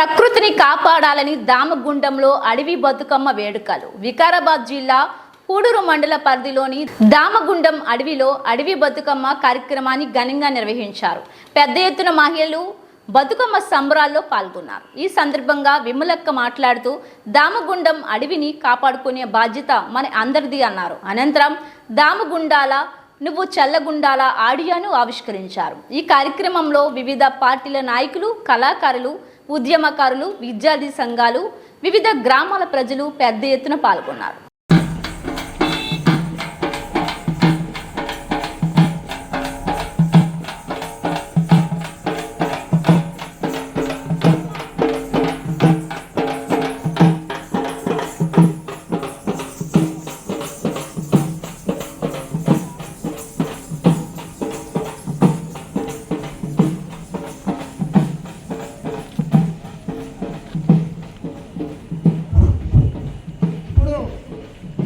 ప్రకృతిని కాపాడాలని దామగుండంలో అడవి బతుకమ్మ వేడుకలు. వికారాబాద్ జిల్లా కూడూరు మండల పరిధిలోని దామగుండం అడవిలో అడవి బతుకమ్మ కార్యక్రమాన్ని ఘనంగా నిర్వహించారు. పెద్ద ఎత్తున మహిళలు బతుకమ్మ సంబరాల్లో పాల్గొన్నారు. ఈ సందర్భంగా విమలక్క మాట్లాడుతూ దామగుండం అడవిని కాపాడుకునే బాధ్యత మన అందరిది అన్నారు. అనంతరం దామగుండాల నువ్వు చల్లగుండాల ఆడియోను ఆవిష్కరించారు. ఈ కార్యక్రమంలో వివిధ పార్టీల నాయకులు కళాకారులు ఉద్యమకారులు విద్యార్థి సంఘాలు వివిధ గ్రామాల ప్రజలు పెద్ద ఎత్తున పాల్గొన్నారు.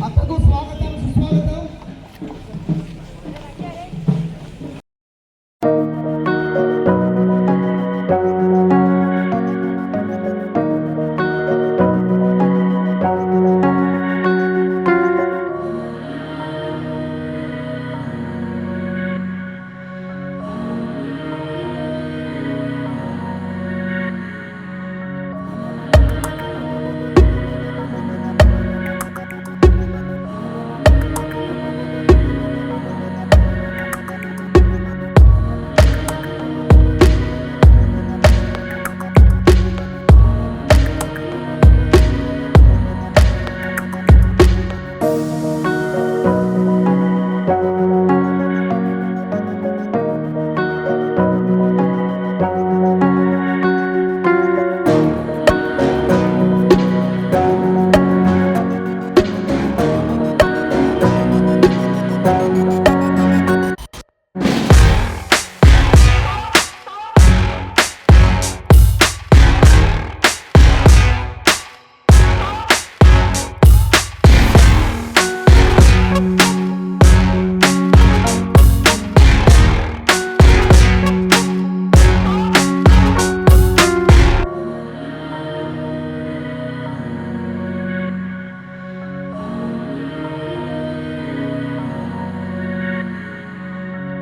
Até todos os lados, até todos.